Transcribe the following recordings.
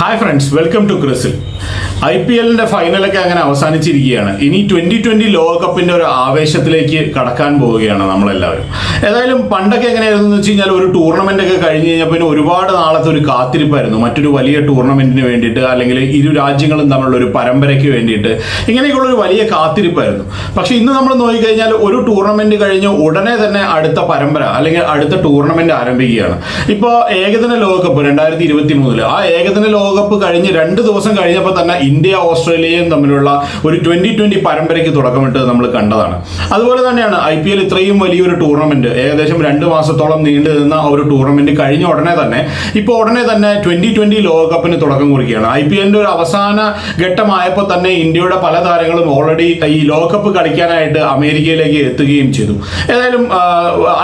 Hi friends welcome to ക്രിസിൽ I P എല്ലിന്റെ ഫൈനലൊക്കെ അങ്ങനെ അവസാനിച്ചിരിക്കുകയാണ്. ഇനി ട്വന്റി ട്വന്റി ലോകകപ്പിന്റെ ഒരു ആവേശത്തിലേക്ക് കടക്കാൻ പോവുകയാണ് നമ്മളെല്ലാവരും. ഏതായാലും പണ്ടൊക്കെ എങ്ങനെയായിരുന്നു വെച്ച് കഴിഞ്ഞാൽ ഒരു ടൂർണമെന്റ് ഒക്കെ കഴിഞ്ഞ് കഴിഞ്ഞാൽ പിന്നെ ഒരുപാട് നാളത്തെ ഒരു കാത്തിരിപ്പായിരുന്നു. മറ്റൊരു വലിയ ടൂർണമെന്റിന് വേണ്ടിയിട്ട് അല്ലെങ്കിൽ ഇരു രാജ്യങ്ങളും തമ്മിലുള്ള ഒരു പരമ്പരയ്ക്ക് വേണ്ടിയിട്ട് ഇങ്ങനെയൊക്കെയുള്ള ഒരു വലിയ കാത്തിരിപ്പായിരുന്നു. പക്ഷെ ഇന്ന് നമ്മൾ നോക്കിക്കഴിഞ്ഞാൽ ഒരു ടൂർണമെന്റ് കഴിഞ്ഞ് ഉടനെ തന്നെ അടുത്ത പരമ്പര അല്ലെങ്കിൽ അടുത്ത ടൂർണമെന്റ് ആരംഭിക്കുകയാണ്. ഇപ്പോൾ ഏകദിന ലോകകപ്പ് രണ്ടായിരത്തി ഇരുപത്തി മൂന്നിൽ ആ ഏകദിന ലോകകപ്പ് കഴിഞ്ഞ് രണ്ട് ദിവസം കഴിഞ്ഞപ്പോൾ തന്നെ ഇന്ത്യ ഓസ്ട്രേലിയയും തമ്മിലുള്ള ഒരു ട്വന്റി ട്വന്റി പരമ്പരയ്ക്ക് തുടക്കമിട്ട് നമ്മൾ കണ്ടതാണ്. അതുപോലെ തന്നെയാണ് ഐ പി എൽ ഇത്രയും വലിയൊരു ടൂർണമെന്റ് ഏകദേശം രണ്ട് മാസത്തോളം നീണ്ടു നിന്ന ഒരു ടൂർണമെന്റ് കഴിഞ്ഞ ഉടനെ തന്നെ ഇപ്പോൾ ഉടനെ തന്നെ ട്വന്റി ട്വന്റി ലോകകപ്പിന് തുടക്കം കുറിക്കുകയാണ്. ഐ പി എല്ലിന്റെ ഒരു അവസാന ഘട്ടമായപ്പോൾ തന്നെ ഇന്ത്യയുടെ പല താരങ്ങളും ഓൾറെഡി ഈ ലോകകപ്പ് കളിക്കാനായിട്ട് അമേരിക്കയിലേക്ക് എത്തുകയും ചെയ്തു. ഏതായാലും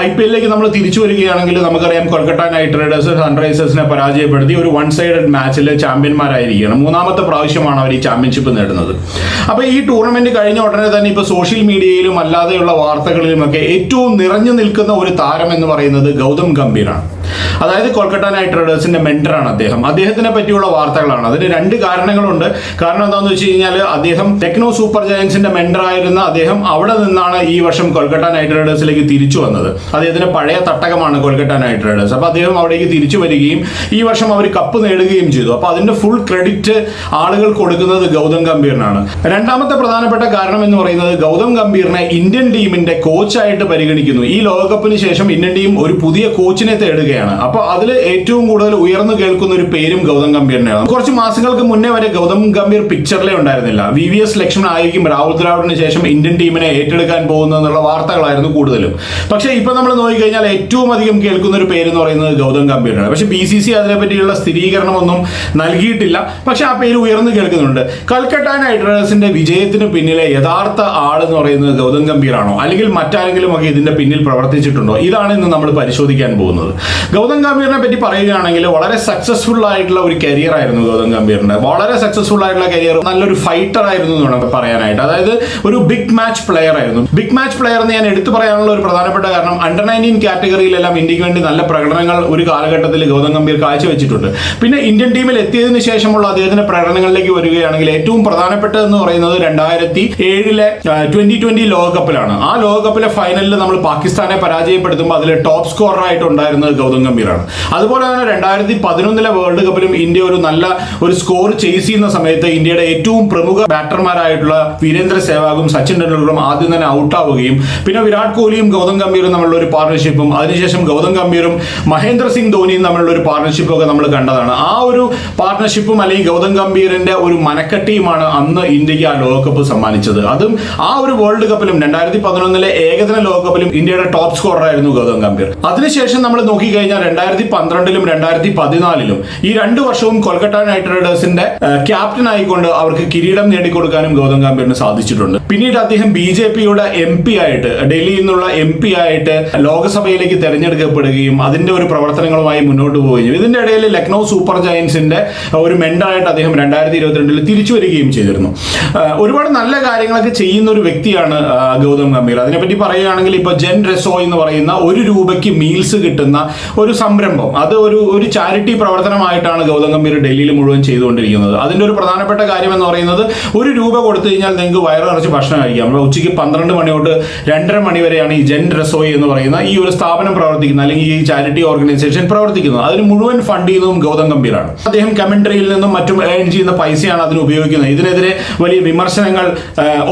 ഐ പി എല്ലിലേക്ക് നമ്മൾ തിരിച്ചു വരികയാണെങ്കിൽ നമുക്കറിയാം കൊൽക്കത്ത നൈറ്റ് റൈഡേഴ്സ് സൺറൈസേഴ്സിനെ പരാജയപ്പെടുത്തി ഒരു വൺ സൈഡഡ് മാച്ചിൽ ചാമ്പ്യന്മാരായിരിക്കുകയാണ്. മൂന്നാമത്തെ പ്രാവശ്യമാണ് അവർ ഈ ചാമ്പ്യൻഷിപ്പ് നേടുന്നത്. അപ്പോൾ ഈ ടൂർണമെന്റ് കഴിഞ്ഞ ഉടനെ തന്നെ ഇപ്പോൾ സോഷ്യൽ മീഡിയയിലും അല്ലാതെയുള്ള വാർത്തകളിലുമൊക്കെ ഏറ്റവും നിറഞ്ഞു നിൽക്കുന്ന ഒരു താരം എന്ന് പറയുന്നത് ഗൗതം ഗംഭീറാണ് അതായത് കൊൽക്കത്ത നൈറ്റ് റൈഡേഴ്സിന്റെ മെന്ററാണ് അദ്ദേഹം. അദ്ദേഹത്തിനെ പറ്റിയുള്ള വാർത്തകളാണ്. അതിന് രണ്ട് കാരണങ്ങളുണ്ട്. കാരണം എന്താണെന്ന് വെച്ച് കഴിഞ്ഞാൽ അദ്ദേഹം ടെക്നോ സൂപ്പർ ജയൻസിന്റെ മെന്ററായിരുന്ന അദ്ദേഹം അവിടെ നിന്നാണ് ഈ വർഷം കൊൽക്കത്ത നൈറ്റ് റൈഡേഴ്സിലേക്ക് തിരിച്ചു വന്നത്. അദ്ദേഹത്തിന്റെ പഴയ തട്ടകമാണ് കൊൽക്കത്ത നൈറ്റ് റൈഡേഴ്സ്. അപ്പൊ അദ്ദേഹം അവിടേക്ക് തിരിച്ചു വരികയും ഈ വർഷം അവർ കപ്പ് നേടുകയും ചെയ്തു. അപ്പൊ അതിന്റെ ഫുൾ ക്രെഡിറ്റ് ആളുകൾ കൊടുക്കുന്നത് ഗൗതം ഗംഭീറിനാണ്. രണ്ടാമത്തെ പ്രധാനപ്പെട്ട കാരണം എന്ന് പറയുന്നത് ഗൗതം ഗംഭീറിനെ ഇന്ത്യൻ ടീമിന്റെ കോച്ചായിട്ട് പരിഗണിക്കുന്നു. ഈ ലോകകപ്പിന് ശേഷം ഇന്ത്യൻ ടീം ഒരു പുതിയ കോച്ചിനെ തേടുകയാണ്. അപ്പൊ അതിൽ ഏറ്റവും കൂടുതൽ ഉയർന്നു കേൾക്കുന്ന ഒരു പേരും ഗൗതം ഗംഭീറിനെയാണ്. കുറച്ച് മാസങ്ങൾക്ക് മുന്നേ വരെ ഗൗതം ഗംഭീർ പിക്ചറിലേ ഉണ്ടായിരുന്നില്ല. വി വി എസ് ലക്ഷ്മൺ ആയിരിക്കും രാഹുൽ ദ്രാവിഡിന് ശേഷം ഇന്ത്യൻ ടീമിനെ ഏറ്റെടുക്കാൻ പോകുന്നതെന്നുള്ള വാർത്തകളായിരുന്നു കൂടുതലും. പക്ഷെ ഇപ്പൊ നമ്മൾ നോക്കിക്കഴിഞ്ഞാൽ ഏറ്റവും അധികം കേൾക്കുന്ന ഒരു പേര് എന്ന് പറയുന്നത് ഗൗതം ഗംഭീറാണ് പക്ഷേ ബി സി സി അതിനെപ്പറ്റിയുള്ള സ്ഥിരീകരണമൊന്നും നൽകിയിട്ടില്ല. പക്ഷെ ആ പേര് ഉയർന്നു കേൾക്കുന്നുണ്ട്. കൽക്കട്ട നൈറ്റ് റൈഡേഴ്സിന്റെ വിജയത്തിന് പിന്നിലെ യഥാർത്ഥ ആൾ എന്ന് പറയുന്നത് ഗൗതം ഗംഭീറാണോ? അല്ലെങ്കിൽ മറ്റാരെങ്കിലും ഒക്കെ ഇതിന്റെ പിന്നിൽ പ്രവർത്തിച്ചിട്ടുണ്ടോ? ഇതാണ് ഇന്ന് നമ്മൾ പരിശോധിക്കാൻ പോകുന്നത്. ഗൗതം ഗംഭീറിനെ പറ്റി പറയുകയാണെങ്കിൽ വളരെ സക്സസ്ഫുൾ ആയിട്ടുള്ള ഒരു കരിയർ ആയിരുന്നു ഗൗതം ഗംഭീറിന്റെ വളരെ സക്സസ്ഫുൾ ആയിട്ടുള്ള കരിയർ നല്ലൊരു ഫൈറ്റർ ആയിരുന്നു എന്ന് പറയാനായിട്ട്. അതായത് ഒരു ബിഗ് മാച്ച് പ്ലെയർ ആയിരുന്നു. ബിഗ് മാച്ച് പ്ലെയർ എന്ന് ഞാൻ എടുത്തു പറയാനുള്ള ഒരു പ്രധാനപ്പെട്ട കാരണം അണ്ടർ നയന്റീൻ കാറ്റഗറിയിലെല്ലാം ഇന്ത്യയ്ക്ക് വേണ്ടി നല്ല പ്രകടനങ്ങൾ ഒരു കാലഘട്ടത്തിൽ ഗൗതം ഗംഭീർ കാഴ്ചവെച്ചിട്ടുണ്ട്. പിന്നെ ഇന്ത്യൻ ടീമിൽ എത്തിയതിനു ശേഷമുള്ള അദ്ദേഹത്തിന്റെ പ്രകടനങ്ങളിലേക്ക് വരികയാണെങ്കിൽ ഏറ്റവും പ്രധാനപ്പെട്ടതെന്ന് പറയുന്നത് രണ്ടായിരത്തി ഏഴിലെ ട്വന്റി ട്വന്റി ലോകകപ്പിലാണ്. ആ ലോകകപ്പിലെ ഫൈനലിൽ നമ്മൾ പാകിസ്ഥാനെ പരാജയപ്പെടുത്തുമ്പോൾ അതിൽ ടോപ്പ് സ്കോറർ ആയിട്ട് ഉണ്ടായിരുന്നത് ഗൗതം ഗംഭീറാണ് അതുപോലെ തന്നെ രണ്ടായിരത്തി പതിനൊന്നിലെ വേൾഡ് കപ്പിലും ഇന്ത്യ ഒരു നല്ല ഒരു സ്കോർ ചെയ്സ് ചെയ്യുന്ന സമയത്ത് ഇന്ത്യയുടെ ഏറ്റവും പ്രമുഖ ബാറ്റർമാരായിട്ടുള്ള വീരേന്ദ്ര സേവാഗും സച്ചിൻ ടെണ്ടുൽക്കറും ആദ്യം തന്നെ ഔട്ട് ആവുകയും പിന്നെ വിരാട് കോഹ്ലിയും ഗൗതം ഗംഭീറും തമ്മിലുള്ള ഒരു പാർട്ണർഷിപ്പും അതിനുശേഷം ഗൗതം ഗംഭീറും മഹേന്ദ്ര സിംഗ് ധോണിയും തമ്മിലുള്ള ഒരു പാർട്ണർഷിപ്പും ഒക്കെ നമ്മൾ കണ്ടതാണ്. ആ ഒരു പാർട്ണർഷിപ്പും അല്ലെങ്കിൽ ഗൗതം ഗംഭീറിന്റെ ഒരു മനക്കട്ടിയുമാണ് അന്ന് ഇന്ത്യയ്ക്ക് ആ ലോകകപ്പ് സമ്മാനിച്ചത്. അതും ആ ഒരു വേൾഡ് കപ്പിലും രണ്ടായിരത്തി പതിനൊന്നിലെ ഏകദിന ലോകകപ്പിലും ഇന്ത്യയുടെ ടോപ്പ് സ്കോറർ ആയിരുന്നു ഗൗതം ഗംഭീർ. അതിനുശേഷം നമ്മൾ നോക്കിക്കഴിഞ്ഞാൽ രണ്ടായിരത്തി പന്ത്രണ്ടിലും രണ്ടായിരത്തി പതിനാലിലും ഈ രണ്ട് വർഷവും കൊൽക്കത്ത നൈറ്റ് റൈഡേഴ്സിന്റെ ക്യാപ്റ്റൻ ആയിക്കൊണ്ട് അവർക്ക് കിരീടം നേടിക്കൊടുക്കാനും ഗൗതം ഗംഭീറിന് സാധിച്ചിട്ടുണ്ട്. പിന്നീട് അദ്ദേഹം ബി ജെ പിയുടെ എം പി ആയിട്ട് ഡൽഹിയിൽ നിന്നുള്ള എം പി ആയിട്ട് ലോക്സഭയിലേക്ക് തെരഞ്ഞെടുക്കപ്പെടുകയും അതിന്റെ ഒരു പ്രവർത്തനങ്ങളുമായി മുന്നോട്ട് പോവുകയും ഇതിന്റെ ഇടയിൽ ലക്നൗ സൂപ്പർ ജയൻസിന്റെ ഒരു മെന്ററായിട്ട് അദ്ദേഹം രണ്ടായിരത്തി ഇരുപത്തിരണ്ടിൽ തിരിച്ചു വരികയും ചെയ്തിരുന്നു. ഒരുപാട് നല്ല കാര്യങ്ങളൊക്കെ ചെയ്യുന്ന ഒരു വ്യക്തിയാണ് ഗൗതം ഗംഭീർ. അതിനെപ്പറ്റി പറയുകയാണെങ്കിൽ ഇപ്പൊ ജെൻ റെസോ എന്ന് പറയുന്ന ഒരു രൂപയ്ക്ക് മീൽസ് കിട്ടുന്ന ഒരു സംരംഭം. അത് ഒരു ഒരു ചാരിറ്റി പ്രവർത്തനമായിട്ടാണ് ഗൗതം ഗംഭീർ ഡൽഹിയിൽ മുഴുവൻ ചെയ്തുകൊണ്ടിരിക്കുന്നത്. അതിന്റെ ഒരു പ്രധാനപ്പെട്ട കാര്യം എന്ന് പറയുന്നത് ഒരു രൂപ കൊടുത്തു കഴിഞ്ഞാൽ നിങ്ങൾക്ക് വയറ് നിറച്ച് ഭക്ഷണം കഴിക്കാം. ഉച്ചയ്ക്ക് പന്ത്രണ്ട് മണി തൊട്ട് രണ്ടര മണി വരെയാണ് ഈ ജെൻ റസോയി എന്ന് പറയുന്ന ഈ ഒരു സ്ഥാപനം പ്രവർത്തിക്കുന്നത് അല്ലെങ്കിൽ ഈ ചാരിറ്റി ഓർഗനൈസേഷൻ പ്രവർത്തിക്കുന്നത്. അതിന് മുഴുവൻ ഫണ്ട് ചെയ്യുന്നതും ഗൗതം ഗംഭീറാണ് അദ്ദേഹം കമന്ററിയിൽ നിന്നും മറ്റും ഏൺ ചെയ്യുന്ന പൈസയാണ് അതിന് ഉപയോഗിക്കുന്നത്. ഇതിനെതിരെ വലിയ വിമർശനങ്ങൾ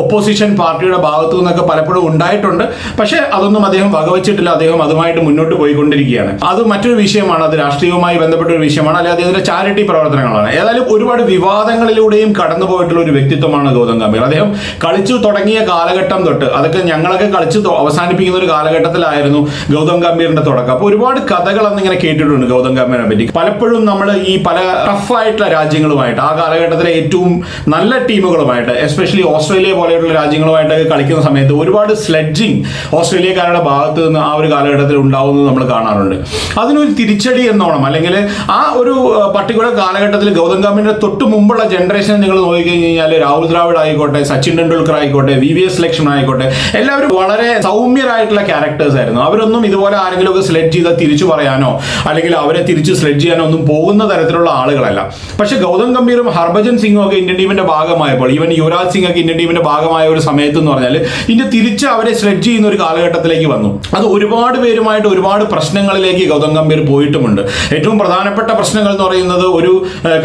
ഒപ്പോസിഷൻ പാർട്ടിയുടെ ഭാഗത്തു നിന്നൊക്കെ പലപ്പോഴും ഉണ്ടായിട്ടുണ്ട്. പക്ഷേ അതൊന്നും അദ്ദേഹം വകവച്ചിട്ടില്ല. അദ്ദേഹം അതുമായിട്ട് മുന്നോട്ട് പോയിക്കൊണ്ടിരിക്കുകയാണ്. അത് മറ്റൊരു വിഷയമാണ് അത് രാഷ്ട്രീയവുമായി ബന്ധപ്പെട്ട ഒരു വിഷയമാണ് അല്ലാതെ അദ്ദേഹത്തിന്റെ ചാരിറ്റി പ്രവർത്തനങ്ങളാണ്. ഏതായാലും ഒരുപാട് വിവാദങ്ങളിലൂടെയും കടന്നു പോയിട്ടുള്ള ഒരു വ്യക്തിത്വമാണ് ഗൗതം ഗംഭീർ. അദ്ദേഹം കളിച്ചു തുടങ്ങിയ കാലഘട്ടം തൊട്ട് അതൊക്കെ ഞങ്ങളൊക്കെ കളിച്ചു അവസാനിപ്പിക്കുന്ന ഒരു കാലഘട്ടത്തിലായിരുന്നു ഗൗതം ഗംഭീറിന്റെ തുടക്കം. അപ്പോൾ ഒരുപാട് കഥകൾ അന്നിങ്ങനെ കേട്ടിട്ടുണ്ട് ഗൗതം ഗംഭീറിനെ പറ്റി. പലപ്പോഴും നമ്മൾ ഈ പല ടഫായിട്ടുള്ള രാജ്യങ്ങളുമായിട്ട് ആ കാലഘട്ടത്തിലെ ഏറ്റവും നല്ല ടീമുകളുമായിട്ട് എസ്പെഷ്യലി ഓസ്ട്രേലിയ പോലെയുള്ള രാജ്യങ്ങളുമായിട്ടൊക്കെ കളിക്കുന്ന സമയത്ത് ഒരുപാട് സ്ലെഡ്ജിങ് ഓസ്ട്രേലിയക്കാരുടെ ഭാഗത്ത് നിന്ന് ആ ഒരു കാലഘട്ടത്തിൽ ഉണ്ടാവുന്നത് നമ്മൾ കാണാറുണ്ട്. അതിനൊരു തിരിച്ചടി എന്നോണം. അല്ലെങ്കിൽ ആ ഒരു പർട്ടിക്കുലർ കാലഘട്ടത്തിൽ ഗൗതം ഗാംഭീറിന്റെ തൊട്ട് മുമ്പുള്ള ജനറേഷൻ നിങ്ങൾ നോക്കിക്കഴിഞ്ഞ് കഴിഞ്ഞാൽ രാഹുൽ ദ്രാവിഡ് ആയിക്കോട്ടെ സച്ചിൻ ടെണ്ടുൽക്കർ ആയിക്കോട്ടെ വി വി എസ് ലക്ഷ്മൺ ആയിക്കോട്ടെ എല്ലാവരും വളരെ സൗമ്യരായിട്ടുള്ള ക്യാരക്ടേഴ്സ് ആയിരുന്നു. അവരൊന്നും ഇതുപോലെ ആരെങ്കിലും ഒക്കെ സെലക്ട് ചെയ്താൽ തിരിച്ചു പറയാനോ അല്ലെങ്കിൽ അവരെ തിരിച്ച് സെലക്ട് ചെയ്യാനോ ഒന്നും പോകുന്ന തരത്തിലുള്ള ആളുകളല്ല. പക്ഷെ ഗൗതം ഗംഭീറും ഹർഭജൻ സിംഗും ഒക്കെ ഇന്ത്യൻ ടീമിന്റെ ഭാഗമായപ്പോൾ ഈവൻ യുവരാജ് സിംഗ് ഒക്കെ ഇന്ത്യൻ ടീമിന്റെ ഭാഗമായ ഒരു സമയത്ത് എന്ന് പറഞ്ഞാൽ ഇന്ത്യ തിരിച്ച് അവരെ സെലക്ട് ചെയ്യുന്ന ഒരു കാലഘട്ടത്തിലേക്ക് വന്നു. അത് ഒരുപാട് പേരുമായിട്ട് ഒരുപാട് പ്രശ്നങ്ങളിലേക്ക് ഗൗതം ഗംഭീർ പോയിട്ടുമുണ്ട്. ഏറ്റവും പ്രധാനപ്പെട്ട പ്രശ്നങ്ങൾ എന്ന് പറയുന്നത് ഒരു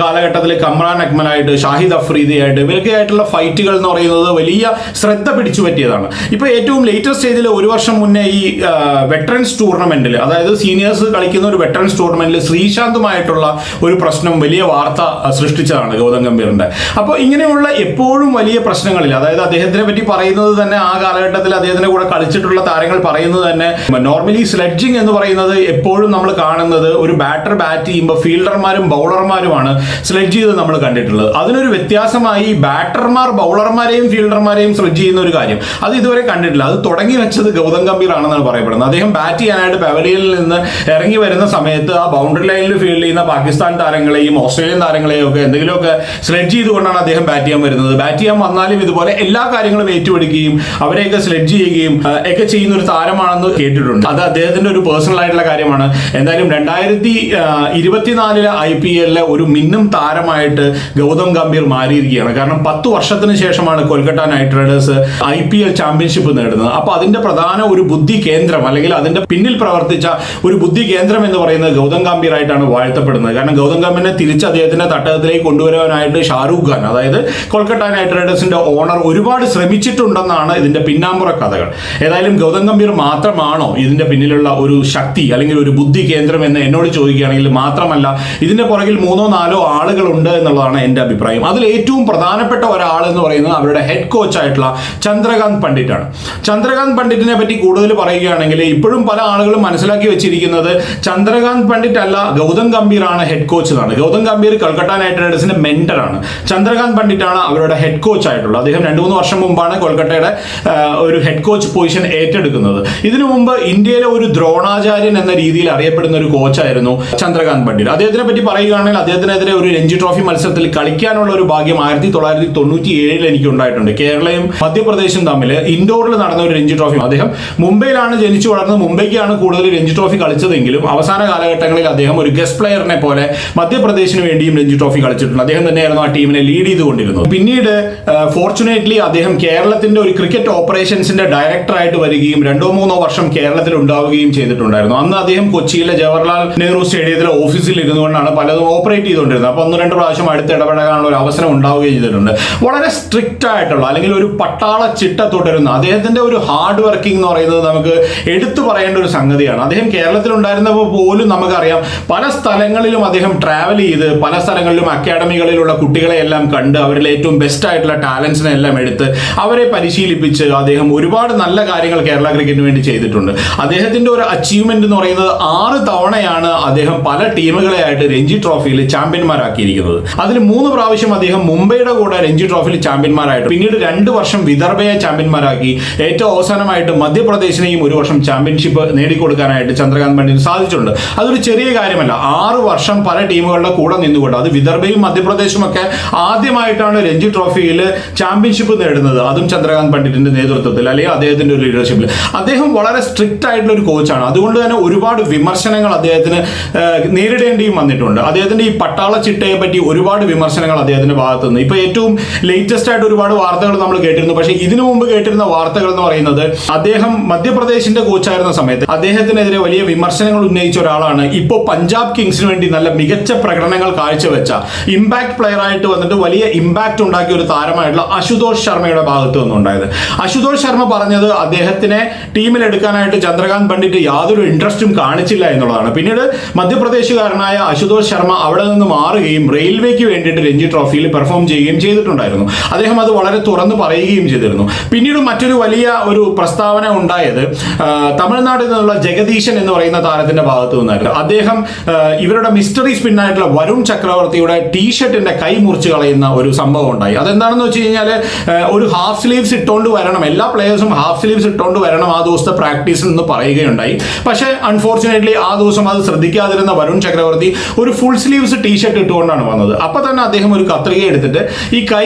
കാലഘട്ടത്തിൽ കമ്രാൻ അക്മലായിട്ട് ഷാഹിദ് അഫ്രീദിയായിട്ട് ഇവരൊക്കെ ആയിട്ടുള്ള ഫൈറ്റുകൾ എന്ന് പറയുന്നത് വലിയ ശ്രദ്ധ പിടിച്ചു പറ്റിയതാണ്. ഇപ്പൊ ഏറ്റവും ലേറ്റസ്റ്റ് സ്റ്റേജിൽ ഒരു വർഷം മുന്നേ ഈ വെറ്ററൻസ് ടൂർണമെന്റിൽ അതായത് സീനിയേഴ്സ് കളിക്കുന്ന ഒരു വെറ്ററൻസ് ടൂർണമെന്റിൽ ശ്രീശാന്തുമായിട്ടുള്ള ഒരു പ്രശ്നം വലിയ വാർത്ത സൃഷ്ടിച്ചതാണ് ഗൗതം ഗംഭീറിന്റെ അപ്പോൾ ഇങ്ങനെയുള്ള എപ്പോഴും വലിയ പ്രശ്നങ്ങളിൽ അതായത് അദ്ദേഹത്തിനെ പറ്റി പറയുന്നത് തന്നെ ആ കാലഘട്ടത്തിൽ അദ്ദേഹത്തിന്റെ കൂടെ കളിച്ചിട്ടുള്ള താരങ്ങൾ പറയുന്നത് തന്നെ നോർമലി സ്ലെഡ്ജിങ് എന്ന് പറയുന്നത് എപ്പോഴും നമ്മൾ കാണുന്നത് ഒരു ബാറ്റർ ബാറ്റ് ചെയ്യുമ്പോൾ ഫീൽഡർമാരും ബൗളർമാരുമാണ് സ്ലെഡ്ജ് ചെയ്ത് നമ്മൾ കണ്ടിട്ടുള്ളത്. അതിനൊരു വ്യത്യാസമായി ബാറ്റർമാർ ബൗളർമാരെയും ഫീൽഡർമാരെയും സ്ലെഡ്ജ് ചെയ്യുന്ന ഒരു കാര്യം. അത് ഇതുവരെ കണ്ടിട്ടില്ല. അത് തുടങ്ങി വെച്ചത് ഗൗതം ഗംഭീർ ആണെന്നാണ് പറയപ്പെടുന്നത്. അദ്ദേഹം ബാറ്റ് ചെയ്യാനായിട്ട് പവലിയനിൽ നിന്ന് ഇറങ്ങി വരുന്ന സമയത്ത് ആ ബൗണ്ടറി ലൈനിൽ ഫീൽഡ് ചെയ്യുന്ന പാകിസ്ഥാൻ താരങ്ങളെയും ഓസ്ട്രേലിയൻ താരങ്ങളെയും ഒക്കെ എന്തെങ്കിലുമൊക്കെ സ്ലെഡ്ജ് ചെയ്തുകൊണ്ടാണ് അദ്ദേഹം ബാറ്റ് ചെയ്യാൻ വരുന്നത്. ബാറ്റ് ചെയ്യാൻ വന്നാലും ഇതുപോലെ എല്ലാ കാര്യങ്ങളും ഏറ്റുപിടിക്കുകയും അവരെയൊക്കെ സ്ലെഡ്ജ് ചെയ്യുകയും ഒക്കെ ചെയ്യുന്ന ഒരു താരമാണെന്ന് കേട്ടിട്ടുണ്ട്. അത് അദ്ദേഹത്തിന്റെ ഒരു പേഴ്സണൽ ആയിട്ടുള്ള കാര്യമാണ്. എന്തായാലും രണ്ടായിരത്തി ഇരുപത്തിനാലിലെ ഐ പി എല്ലിലെ ഒരു മിന്നും താരമായിട്ട് ഗൗതം ഗംഭീർ മാറിയിരിക്കുകയാണ്. കാരണം പത്ത് വർഷത്തിന് ശേഷമാണ് Kolkata Knight Riders I P L championship നേടുന്നത്. അപ്പോൾ അതിന്റെ പ്രധാന ഒരു ബുദ്ധി കേന്ദ്രം അല്ലെങ്കിൽ അതിന്റെ പിന്നിൽ പ്രവർത്തിച്ച ഒരു ബുദ്ധി കേന്ദ്രം എന്ന് പറയുന്നത് ഗൗതം ഗംഭീർ ആയിട്ടാണ് വാഴ്ത്തപ്പെടുന്നത്. കാരണം ഗൗതം ഗംഭീറിനെ തിരിച്ച് അദ്ദേഹത്തിന്റെ തട്ടകത്തിലേക്ക് കൊണ്ടുവരാനായിട്ട് ഷാറൂഖ് ഖാൻ അതായത് കൊൽക്കത്ത നൈറ്റ് റൈഡേഴ്സിന്റെ ഓണർ ഒരുപാട് ശ്രമിച്ചിട്ടുണ്ടെന്നാണ് ഇതിന്റെ പിന്നാമ്പുറ കഥകൾ. ഏതായാലും ഗൗതം ഗംഭീർ മാത്രമാണോ ഇതിന്റെ പിന്നിലുള്ള ഒരു ശക്തി അല്ലെങ്കിൽ ഒരു ബുദ്ധി കേന്ദ്രം എന്ന് എന്നോട് ചോദിക്കുകയാണെങ്കിൽ മാത്രമല്ല ഇതിന്റെ പുറകിൽ മൂന്നോ നാലോ ആളുകളുണ്ട് എന്നുള്ളതാണ് എന്റെ അഭിപ്രായം. അതിൽ ഏറ്റവും പ്രധാനപ്പെട്ട ഒരാൾ എന്ന് പറയുന്നത് അവരുടെ ഹെഡ് കോച്ചായിട്ടുള്ള ചന്ദ്രകാന്ത് പണ്ഡിറ്റാണ്. ചന്ദ്രകാന്ത് പണ്ഡിറ്റിനെ പറ്റി കൂടുതൽ പറയുകയാണെങ്കിൽ ഇപ്പോഴും പല ആളുകളും മനസ്സിലാക്കി വെച്ചിരിക്കുന്നത് ചന്ദ്രകാന്ത് പണ്ഡിറ്റ് അല്ല ഗൗതം ഗംഭീർ ആണ് ഹെഡ് കോച്ച് എന്നാണ്. ഗൗതം ഗംഭീർ കൊൽക്കത്ത നൈറ്റ് റൈഡേഴ്സിന്റെ മെന്റർ ആണ്. ചന്ദ്രകാന്ത് പണ്ഡിറ്റാണ് അവരുടെ ഹെഡ് കോച്ച് ആയിട്ടുള്ളത്. അദ്ദേഹം രണ്ടു മൂന്ന് വർഷം മുമ്പാണ് കൊൽക്കട്ടയുടെ ഒരു ഹെഡ് കോച്ച് പൊസിഷൻ ഏറ്റെടുക്കുന്നത്. ഇതിനു മുമ്പ് ഇന്ത്യയിലെ ഒരു ദ്രോണാചാര്യൻ എന്ന രീതിയിൽ അറിയപ്പെടുന്ന ഒരു കോച്ചായിരുന്നു ചന്ദ്രകാന്ത് പണ്ഡിറ്റ്. അദ്ദേഹത്തിനെ പറ്റി പറയുകയാണെങ്കിൽ അദ്ദേഹത്തിനെതിരെ ഒരു രഞ്ജി ട്രോഫി മത്സരത്തിൽ കളിക്കാനുള്ള ഒരു ഭാഗ്യം ആയിരത്തി തൊള്ളായിരത്തി തൊണ്ണൂറ്റി ഏഴിൽ എനിക്ക് ഉണ്ടായിട്ടുണ്ട് കേരളയും മധ്യപ്രദേശും തമ്മിൽ ഇൻഡോറിൽ നടന്ന ഒരു രഞ്ജി ട്രോഫി അദ്ദേഹം മുംബൈയിലാണ് ജനിച്ചു വളർന്നത്. മുംബൈക്കാണ് കൂടുതൽ രഞ്ജി ട്രോഫി കളിച്ചതെങ്കിലും അവസാന കാലഘട്ടങ്ങളിൽ അദ്ദേഹം ഒരു ഗസ്റ്റ് പ്ലെയറിനെ പോലെ മധ്യപ്രദേശിന് വേണ്ടിയും രഞ്ജി ട്രോഫി കളിച്ചിട്ടുണ്ട്. അദ്ദേഹം തന്നെയായിരുന്നു ആ ടീമിനെ ലീഡ് ചെയ്തുകൊണ്ടിരുന്നത്. പിന്നീട് ഫോർച്ചുനേറ്റ്ലി അദ്ദേഹം കേരളത്തിന്റെ ഒരു ക്രിക്കറ്റ് ഓപ്പറേഷൻസിന്റെ ഡയറക്ടറായിട്ട് വരികയും രണ്ടോ മൂന്നോ വർഷം കേരളത്തിൽ ഉണ്ടാവുകയും ചെയ്തിട്ടുണ്ടായിരുന്നു. അന്ന് അദ്ദേഹം കൊച്ചിയിലെ ജവഹർലാൽ നെഹ്റു സ്റ്റേഡിയത്തിലെ ഓഫീസിൽ ഇരുന്നുകൊണ്ടാണ് പലതും ഓപ്പറേറ്റ് ചെയ്തുകൊണ്ടിരുന്നത്. അപ്പോൾ ഒന്ന് രണ്ട് പ്രാവശ്യം അടുത്ത് ഇടപെടാനുള്ള ഒരു അവസരം ഉണ്ടാവുകയും ചെയ്തിട്ടുണ്ട്. വളരെ സ്ട്രിക്റ്റ് ആയിട്ടുള്ള അല്ലെങ്കിൽ ഒരു പട്ടാള ചിട്ട തുടരുന്ന അദ്ദേഹത്തിന്റെ ഒരു ഹാർഡ് വർക്കിംഗ് എന്ന് പറയുന്നത് നമുക്ക് എടുത്തു പറയേണ്ട ഒരു സംഗതിയാണ്. അദ്ദേഹം കേരളത്തിൽ ഉണ്ടായിരുന്നപ്പോൾ പോലും നമുക്കറിയാം പല സ്ഥലങ്ങളിലും അദ്ദേഹം ട്രാവൽ ചെയ്ത് പല സ്ഥലങ്ങളിലും അക്കാഡമികളിലുള്ള കുട്ടികളെ എല്ലാം കണ്ട് അവരിൽ ഏറ്റവും ബെസ്റ്റ് ആയിട്ടുള്ള ടാലൻസിനെ എല്ലാം എടുത്ത് അവരെ പരിശീലിപ്പിച്ച് അദ്ദേഹം ഒരുപാട് നല്ല കാര്യങ്ങൾ കേരള ക്രിക്കറ്റിന് വേണ്ടി ചെയ്തിട്ടുണ്ട്. അദ്ദേഹത്തിന്റെ ഒരു അച്ചീവ്മെന്റ് എന്ന് പറയുന്നത് ആറ് തവണയാണ് അദ്ദേഹം പല ടീമുകളെ ആയിട്ട് രഞ്ജി ട്രോഫിയിൽ ചാമ്പ്യന്മാരാക്കിയിരിക്കുന്നത്. അതിൽ മൂന്ന് പ്രാവശ്യം അദ്ദേഹം മുംബൈയുടെ കൂടെ രഞ്ജി ട്രോഫിയിൽ ചാമ്പ്യന്മാരായിട്ട് പിന്നീട് രണ്ട് വർഷം വിദർഭയെ ചാമ്പ്യന്മാരാക്കി. ഏറ്റവും അവസാനമായിട്ട് മധ്യപ്രദേശിനെയും ഒരു വർഷം ചാമ്പ്യൻഷിപ്പ് നേടിക്കൊടുക്കാനായിട്ട് ചന്ദ്രകാന്ത് പണ്ഡിറ്റ് സാധിച്ചിട്ടുണ്ട്. അതൊരു ചെറിയ കാര്യമല്ല. ആറ് വർഷം പല ടീമുകളുടെ കൂടെ നിന്നുകൊണ്ട് അത് വിദർഭയും മധ്യപ്രദേശും ഒക്കെ ആദ്യമായിട്ടാണ് രഞ്ജി ട്രോഫിയിൽ ചാമ്പ്യൻഷിപ്പ് നേടുന്നത്. അതും ചന്ദ്രകാന്ത് പണ്ഡിറ്റിന്റെ നേതൃത്വത്തിൽ അല്ലെങ്കിൽ അദ്ദേഹത്തിന്റെ ഒരു ലീഡർഷിപ്പിൽ അദ്ദേഹം വളരെ സ്ട്രിക്റ്റ് ആയിട്ടുള്ള ഒരു കോച്ചാണ് അതുകൊണ്ട് തന്നെ ഒരുപാട് വിമർശനങ്ങൾ അദ്ദേഹത്തിന് നേരിടേണ്ടിയും വന്നിട്ടുണ്ട്. അദ്ദേഹത്തിന്റെ ഈ പട്ടാള ചിട്ടയെ പറ്റി ഒരുപാട് വിമർശനങ്ങൾ അദ്ദേഹത്തിന്റെ ഭാഗത്ത് നിന്ന് ഇപ്പൊ ഏറ്റവും ലേറ്റസ്റ്റ് ആയിട്ട് ഒരുപാട് വാർത്തകൾ നമ്മൾ കേട്ടിരുന്നു. പക്ഷേ ഇതിനു മുമ്പ് കേട്ടിരുന്ന വാർത്തകൾ എന്ന് പറയുന്നത് അദ്ദേഹം മധ്യപ്രദേശിന്റെ കോച്ചായിരുന്ന സമയത്ത് അദ്ദേഹത്തിനെതിരെ വലിയ വിമർശനങ്ങൾ ഉന്നയിച്ച ഒരാളാണ്. ഇപ്പോൾ പഞ്ചാബ് കിങ്സിന് വേണ്ടി നല്ല മികച്ച പ്രകടനങ്ങൾ കാഴ്ചവെച്ച ഇമ്പാക്ട് പ്ലെയർ ആയിട്ട് വന്നിട്ട് വലിയ ഇമ്പാക്ട് ഉണ്ടാക്കിയ ഒരു താരമായിട്ടുള്ള അശുതോഷ് ശർമ്മയുടെ ഭാഗത്ത് നിന്നുണ്ടായത്. അശുതോഷ് ശർമ്മ പറഞ്ഞത് അദ്ദേഹത്തിനെ ടീമിൽ എടുക്കാനായിട്ട് ചന്ദ്രകാന്ത് പണ്ഡിറ്റ് യാതൊരു ഇൻട്രസ്റ്റും കാണിച്ചില്ല എന്നുള്ളതാണ്. പിന്നീട് മധ്യപ്രദേശുകാരനായ അശുതോഷ് ശർമ്മ അവിടെ നിന്ന് മാറുകയും റെയിൽവേക്ക് വേണ്ടിയിട്ട് രഞ്ജി ട്രോഫിയിൽ പെർഫോം ചെയ്യുകയും ചെയ്തിട്ടുണ്ടായിരുന്നു. അദ്ദേഹം അത് വളരെ തുറന്നു പറയുകയും ചെയ്തിരുന്നു. പിന്നീട് മറ്റൊരു വലിയ ഒരു പ്രസ്താവന ഉണ്ടായത് തമിഴ്നാട്ടിൽ നിന്നുള്ള ജഗദീശൻ എന്ന് പറയുന്ന താരത്തിന്റെ ഭാഗത്ത് നിന്നായിരുന്നു. അദ്ദേഹം ഇവരുടെ മിസ്റ്ററി സ്പിന്നായിട്ടുള്ള വരുൺ ചക്രവർത്തിയുടെ ടീഷർട്ടിന്റെ കൈ മുറിച്ച് കളയുന്ന ഒരു സംഭവം ഉണ്ടായി. അതെന്താണെന്ന് വെച്ച് കഴിഞ്ഞാൽ ഒരു ഹാഫ് സ്ലീവ്സ് ഇട്ടുകൊണ്ട് വരണം എല്ലാ പ്ലെയേഴ്സും ഹാഫ് സ്ലീവ്സ് ഇട്ടുകൊണ്ട് വരണം ആ ദിവസത്തെ പ്രാക്ടീസിൽ നിന്ന് പറയുകയുണ്ടായി. പക്ഷേ അൺഫോർച്ചുനേറ്റ്ലി ആ ദിവസം അത് ശ്രദ്ധിക്കാതിരുന്ന വരുൺ ചക്രവർത്തി ഒരു ഫുൾ സ്ലീവ്സ് ടീഷർട്ട് ഇട്ടുകൊണ്ടാണ് വന്നത്. അപ്പൊ തന്നെ അദ്ദേഹം ഒരു കത്രിക എടുത്തിട്ട് ഈ കൈ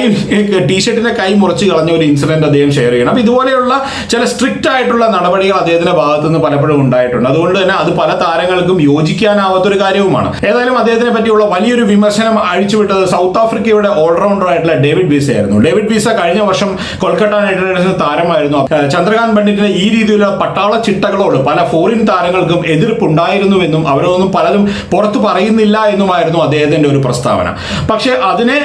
ടീഷർട്ടിന്റെ കൈ മുറിച്ച് കളഞ്ഞ ഒരു ഇൻസിഡന്റ് അദ്ദേഹം ഷെയർ ചെയ്യണം. അപ്പൊ ഇതുപോലെയുള്ള ചില സ്ട്രിക്റ്റ് ആയിട്ടുള്ള നടപടികൾ അദ്ദേഹത്തിന്റെ ഭാഗത്തു നിന്ന് പലപ്പോഴും ഉണ്ടായിട്ടുണ്ട്. അതുകൊണ്ട് തന്നെ അത് പല താരങ്ങൾക്കും യോജിക്കാനാവാത്ത ഒരു കാര്യവുമാണ്. ഏതായാലും അദ്ദേഹത്തിനെ പറ്റിയുള്ള വലിയൊരു വിമർശനം അഴിച്ചുവിട്ടത് സൗത്ത് ആഫ്രിക്കയുടെ ഓൾറൗണ്ടർ ആയിട്ടുള്ള ഡേവിഡ് ബീസ ആയിരുന്നു. ഡേവിഡ് ബീസ കഴിഞ്ഞ വർഷം കൊൽക്കത്ത നൈറ്റ് റൈഡേഴ്സിന് താരമായിരുന്നു. ചന്ദ്രകാന്ത് പണ്ഡിറ്റിന് ഈ രീതിയിലുള്ള പട്ടാള ചിട്ടകളോട് പല ഫോറിൻ താരങ്ങൾക്കും എതിർപ്പുണ്ടായിരുന്നുവെന്നും അവരൊന്നും പലരും പുറത്തു പറയുന്നില്ല എന്നുമായിരുന്നു അദ്ദേഹത്തിന്റെ ഒരു പ്രസ്താവന. പക്ഷേ അതിനെ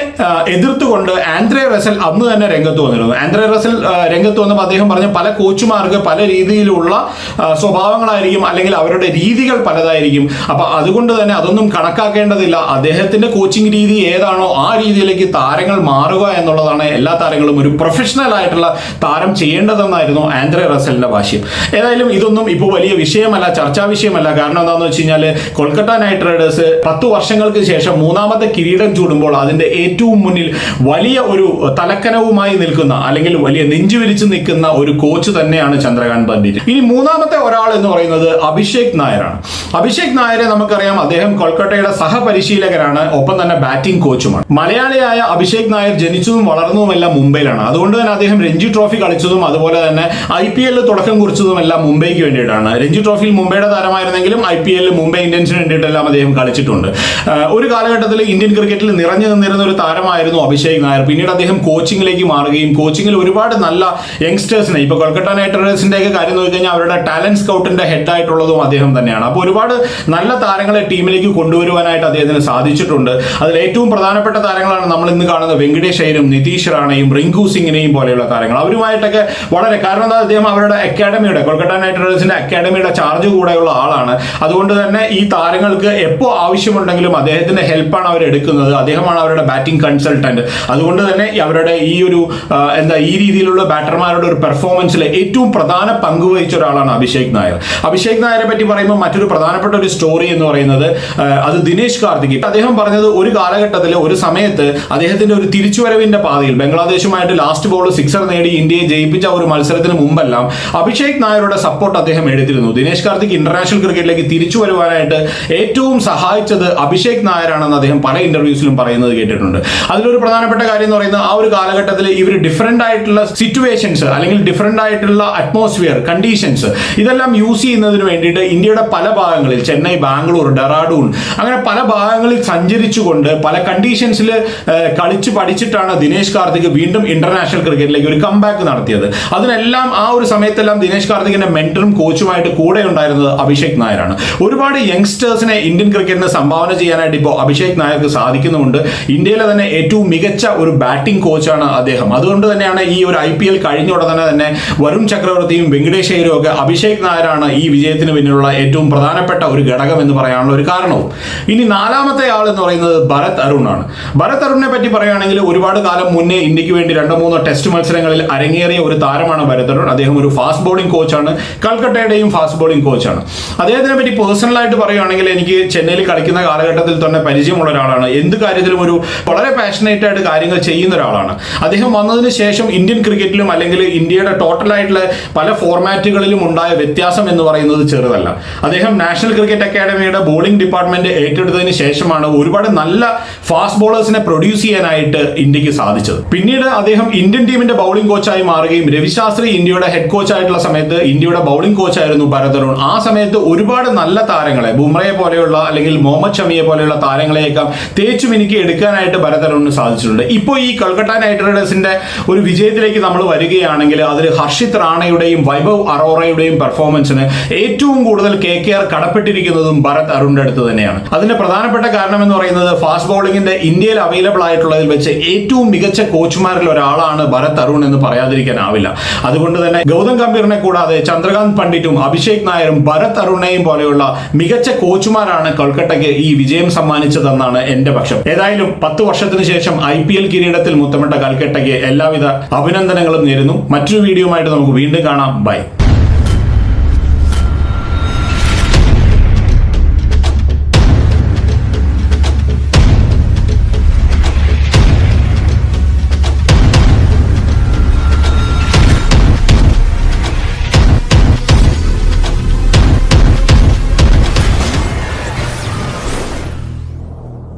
എതിർത്തുകൊണ്ട് ആൻഡ്രേ റസൽ അന്ന് തന്നെ രംഗത്ത് വന്നിരുന്നു. ആൻഡ്രേ റസൽ രംഗത്ത് വന്നപ്പോൾ അദ്ദേഹം പറഞ്ഞ പല കോച്ചുമാർക്ക് പല രീതിയിലുള്ള സ്വഭാവങ്ങളായിരിക്കും അല്ലെങ്കിൽ അവരുടെ രീതികൾ പലതായിരിക്കും. അപ്പൊ അതുകൊണ്ട് തന്നെ അതൊന്നും കണക്കാക്കേണ്ടതില്ല. അദ്ദേഹത്തിന്റെ കോച്ചിങ് രീതി ഏതാണോ ആ രീതിയിലേക്ക് താരങ്ങൾ മാറുക എന്നുള്ളതാണ് എല്ലാ താരങ്ങളും ഒരു പ്രൊഫഷണൽ ആയിട്ടുള്ള താരം ചെയ്യേണ്ടതെന്നായിരുന്നു ആൻഡ്രേ റസലിന്റെ ഭാഷ്യം ഏതായാലും ഇതൊന്നും ഇപ്പോൾ വലിയ വിഷയമല്ല. ചർച്ചാ വിഷയമല്ല. കാരണം എന്താണെന്ന് വെച്ച് കഴിഞ്ഞാൽ കൊൽക്കത്ത നൈറ്റ് റൈഡേഴ്സ് പത്ത് വർഷങ്ങൾക്ക് ശേഷം മൂന്നാമത്തെ കിരീടം ചൂടുമ്പോൾ അതിന്റെ ഏറ്റവും മുന്നിൽ വലിയ ഒരു തലക്കനവുമായി നിൽക്കുന്ന അല്ലെങ്കിൽ വലിയ നെഞ്ചുവിരിച്ച് നിൽക്കുന്ന ഒരു കോച്ച് തന്നെയാണ് ചന്ദ്രകാന്ത് പണ്ഡിറ്റ്. ഇനി മൂന്നാമത്തെ ഒരാൾ എന്ന് പറയുന്നത് അഭിഷേക് നായരാണ്. അഭിഷേക് നായരെ നമുക്കറിയാം അദ്ദേഹം കൊൽക്കത്തയുടെ സഹപരിശീലകരാണ് ഒപ്പം തന്നെ ബാറ്റിംഗ് കോച്ചുമാണ്. മലയാളിയായ അഭിഷേക് നായർ ജനിച്ചതും വളർന്നതുമെല്ലാം മുംബൈയിലാണ്. അതുകൊണ്ട് തന്നെ അദ്ദേഹം രഞ്ജി ട്രോഫി കളിച്ചതും അതുപോലെ തന്നെ ഐ പി എല്ലിൽ തുടക്കം മുംബൈക്ക് വേണ്ടിയിട്ടാണ്. രഞ്ജി ട്രോഫിയിൽ മുംബൈയുടെ താരമായിരുന്നെങ്കിലും ഐ പി എല്ലിൽ മുംബൈ ഇന്ത്യൻസിന് വേണ്ടിയിട്ടെല്ലാം അദ്ദേഹം കളിച്ചിട്ടുണ്ട്. ഒരു കാലഘട്ടത്തിൽ ഇന്ത്യൻ ക്രിക്കറ്റിൽ നിറഞ്ഞു നിന്നിരുന്ന ഒരു താരമായിരുന്നു അഭിഷേക് നായർ. പിന്നീട് അദ്ദേഹം കോച്ചിങ്ങിലേക്ക് മാറുകയും കോച്ചിങ്ങിൽ ഒരുപാട് നല്ല യങ്സ്റ്റേഴ്സിനെ ഇപ്പോൾ കൊൽക്കത്ത നൈറ്റ് റൈഡേഴ്സിന്റെ ഒക്കെ കാര്യം നോക്കിക്കഴിഞ്ഞാൽ അവരുടെ ടാലന്റ് സ്കൗട്ടിന്റെ ഹെഡ് ആയിട്ടുള്ളതും അദ്ദേഹം തന്നെയാണ്. അപ്പോൾ ഒരുപാട് നല്ല താരങ്ങളെ ടീമിലേക്ക് കൊണ്ടുവരുവാനായിട്ട് അദ്ദേഹത്തിന് സാധിച്ചിട്ടുണ്ട്. അതിൽ ഏറ്റവും പ്രധാനപ്പെട്ട താരങ്ങളാണ് നമ്മൾ ഇന്ന് കാണുന്ന വെങ്കടേഷ് അയ്യരും നിതീഷ് റാണയും റിങ്കു സിംഗിനെയും പോലെയുള്ള താരങ്ങൾ. അവരുമായിട്ടൊക്കെ വളരെ കാരണം എന്താ അദ്ദേഹം അവരുടെ അക്കാഡമിയുടെ കൊൽക്കത്ത നൈറ്റ് റൈഡേഴ്സിന്റെ അക്കാഡമിയുടെ ചാർജ് കൂടെയുള്ള ആളാണ്. അതുകൊണ്ട് തന്നെ ഈ താരങ്ങൾക്ക് എപ്പോൾ ആവശ്യമുണ്ടെങ്കിലും അദ്ദേഹത്തിന്റെ ഹെൽപ്പാണ് അവർ എടുക്കുന്നത്. അദ്ദേഹമാണ് അവരുടെ ബാറ്റിംഗ് കൺസൾട്ടന്റ് അതുകൊണ്ട് തന്നെ അവരുടെ ഈ ഒരു എന്താ ഈ രീതിയിലുള്ള ബാറ്റർമാരുടെ ഒരു പെർഫോമൻസിൽ ഏറ്റവും പ്രധാന പങ്ക് വഹിച്ച ഒരാളാണ് അഭിഷേക് നായർ. അഭിഷേക് നായരെ പറ്റി പറയുമ്പോൾ മറ്റൊരു പ്രധാനപ്പെട്ട ഒരു സ്റ്റോറി എന്ന് പറയുന്നത് അത് ദിനേശ് കാർത്തിക്. അദ്ദേഹം പറഞ്ഞത് ഒരു കാലഘട്ടത്തിൽ ഒരു സമയത്ത് അദ്ദേഹത്തിന്റെ ഒരു തിരിച്ചുവരവിന്റെ പാതയിൽ ബംഗ്ലാദേശുമായിട്ട് ലാസ്റ്റ് ബോൾ സിക്സർ നേടി ഇന്ത്യയെ ജയിപ്പിച്ച ഒരു മത്സരത്തിന് മുമ്പെല്ലാം അഭിഷേക് നായരുടെ സപ്പോർട്ട് അദ്ദേഹം എടുത്തിരുന്നു. ദിനേശ് കാർത്തിക് ഇന്റർനാഷണൽ ക്രിക്കറ്റിലേക്ക് തിരിച്ചു വരുവാനായിട്ട് ഏറ്റവും സഹായിച്ചത് അഭിഷേക് നായരാണെന്ന് അദ്ദേഹം പല ഇന്റർവ്യൂസിലും പറയുന്നത് കേട്ടിട്ടുണ്ട്. അതിലൊരു പ്രധാനപ്പെട്ട കാര്യം എന്ന് പറയുന്നത് ആ ഒരു കാലഘട്ടത്തിൽ ഇവർ ഡിഫറെന്റ് ആയിട്ടുള്ള സിറ്റുവേഷൻസ് അല്ലെങ്കിൽ ഡിഫറെന്റ് ആയിട്ടുള്ള അറ്റ്മോസ്ഫിയർ കണ്ടീഷൻസ് ഇതെല്ലാം യൂസ് ചെയ്യുന്നതിന് വേണ്ടിയിട്ട് ഇന്ത്യയുടെ പല ഭാഗങ്ങളിൽ ചെന്നൈ ബാംഗ്ലൂർ ഡെറാഡൂൺ അങ്ങനെ പല ഭാഗങ്ങളിൽ സഞ്ചരിച്ചുകൊണ്ട് പല കണ്ടീഷൻസിൽ കളിച്ച് പഠിച്ചിട്ടാണ് ദിനേശ് കാർത്തിക് വീണ്ടും ഇന്റർനാഷണൽ ക്രിക്കറ്റിലേക്ക് ഒരു കംബാക്ക് നടത്തിയത്. അതിനെല്ലാം ആ ഒരു സമയത്തെല്ലാം ദിനേശ് കാർത്തികിന്റെ മെന്ററും കോച്ചുമായിട്ട് കൂടെ ഉണ്ടായിരുന്നത് അഭിഷേക് നായരാണ്. ഒരുപാട് യങ്സ്റ്റേഴ്സിനെ ഇന്ത്യൻ ക്രിക്കറ്റിന് സംഭാവന ചെയ്യാനായിട്ട് ഇപ്പോൾ അഭിഷേക് നായർക്ക് സാധിക്കുന്നുമുണ്ട്. ഇന്ത്യയിലെ തന്നെ ഏറ്റവും മികച്ച ഒരു ബാറ്റിംഗ് കോച്ചാണ് അദ്ദേഹം. അതുകൊണ്ട് തന്നെയാണ് ഈ ഒരു ഐ പി എൽ കഴിഞ്ഞ ഉടനെ തന്നെ വരുൺ ചക്രവർത്തിയും വെങ്കടേഷ് അയ്യരും ഒക്കെ അഭിഷേക് നായരാണ് ഈ വിജയത്തിന് പിന്നിലുള്ള ഏറ്റവും പ്രധാനപ്പെട്ട ഒരു ഘടകം എന്ന് പറയാനുള്ള ഒരു കാരണവും. ഇനി നാലാമത്തെ ആൾ എന്ന് പറയുന്നത് ഭരത് അരുൺ ആണ് ഭരത് അരുണിനെ പറ്റി പറയുകയാണെങ്കിൽ ഒരുപാട് കാലം മുന്നേ ഇന്ത്യയ്ക്ക് വേണ്ടി രണ്ടോ മൂന്നോ ടെസ്റ്റ് മത്സരങ്ങളിൽ അരങ്ങേറിയ ഒരു താരമാണ് ഭരത് അരുൺ. അദ്ദേഹം ഒരു ഫാസ്റ്റ് ബോളിംഗ് കോച്ചാണ് കൽക്കട്ടയുടെയും ഫാസ്റ്റ് ബോളിംഗ് കോച്ചാണ് അദ്ദേഹത്തിനെ പറ്റി പേഴ്സണലായിട്ട് പറയുകയാണെങ്കിൽ എനിക്ക് ചെന്നൈയിൽ കളിക്കുന്ന കാലഘട്ടത്തിൽ തന്നെ പരിചയമുള്ള ഒരാളാണ്. എന്ത് കാര്യത്തിലും ഒരു വളരെ പാഷനേറ്റ് ആയിട്ട് കാര്യങ്ങൾ ചെയ്യുന്ന ഒരാളാണ്. അദ്ദേഹം വന്നതിന് ശേഷം ഇന്ത്യൻ ക്രിക്കറ്റിലും അല്ലെങ്കിൽ ഇന്ത്യയുടെ ടോട്ടലായിട്ടുള്ള പല ഫോർമാറ്റുകളിലും ഉണ്ടായ വ്യത്യാസം എന്ന് പറയുന്നത് ചെറുതല്ല. അദ്ദേഹം നാഷണൽ ക്രിക്കറ്റ് അക്കാഡമിയുടെ ബോളിംഗ് ഡിപ്പാർട്ട്മെന്റ് ഏറ്റെടുത്തതിന് ശേഷമാണ് ഒരുപാട് നല്ല ഫാസ്റ്റ് ബോളേഴ്സിനെ പ്രൊഡ്യൂസ് ചെയ്യാനായിട്ട് ഇന്ത്യയ്ക്ക് സാധിച്ചത്. പിന്നീട് അദ്ദേഹം ഇന്ത്യൻ ടീമിന്റെ ബൗളിംഗ് കോച്ചായി മാറുകയും രവിശാസ്ത്രി ഇന്ത്യയുടെ ഹെഡ് കോച്ചായിട്ടുള്ള സമയത്ത് ഇന്ത്യയുടെ ബൗളിംഗ് കോച്ചായിരുന്നു ഭരത് അരുൺ ആ സമയത്ത് ഒരുപാട് നല്ല താരങ്ങളെ ബുംറയെ പോലെയുള്ള അല്ലെങ്കിൽ മുഹമ്മദ് ഷമിയെ പോലെയുള്ള താരങ്ങളെയൊക്കെ തേച്ചു എനിക്ക് എടുക്കാനായിട്ട് ഭരത് അരുണിന് സാധിച്ചിട്ടുണ്ട്. ഇപ്പോൾ ഈ കൊൽക്കത്ത നൈറ്റ് റൈഡേഴ്സിന്റെ ഒരു വിജയത്തിലേക്ക് നമ്മൾ വരികയാണെങ്കിൽ അതിൽ ഹർഷിത് റാണയുടെയും വൈഭവ് അറോറയുടെയും പെർഫോമൻസിന് ഏറ്റവും കൂടുതൽ കെ കെ ആർ കടപ്പെട്ടിരിക്കുന്നതും ഭരത് അരുണിന്റെ അടുത്ത് തന്നെയാണ്. അതിന്റെ പ്രധാനപ്പെട്ട കാരണം എന്ന് പറയുന്നത് ഫാസ്റ്റ് ബോളിംഗിന്റെ ഇന്ത്യയിൽ അവൈലബിൾ ആയിട്ടുള്ളതിൽ വെച്ച് ഏറ്റവും മികച്ച കോച്ചുമാരിൽ ഒരാളാണ് ഭരത് അരുൺ എന്ന് പറയാതിരിക്കാനാവില്ല. അതുകൊണ്ട് തന്നെ ഗൗതം ഗംഭീറിനെ കൂടാതെ ചന്ദ്രകാന്ത് പണ്ഡിറ്റും അഭിഷേക് നായരും ഭരത് അരുണയും പോലെയുള്ള മികച്ച കോച്ചുമാരാണ് കൊൽക്കട്ടയ്ക്ക് ഈ വിജയം സമ്മാനിച്ചതെന്നാണ് എന്റെ പക്ഷം. ഏതായാലും പത്ത് വർഷത്തിന് ശേഷം ഐ പി എൽ കിരീടത്തിൽ മുത്തമിട്ട കൽക്കട്ടയ്ക്ക് എല്ലാവിധ അഭിനന്ദനങ്ങളും നേരുന്നു. മറ്റൊരു വീഡിയോയുമായിട്ട് നമുക്ക് വീണ്ടും കാണാം. ബൈ.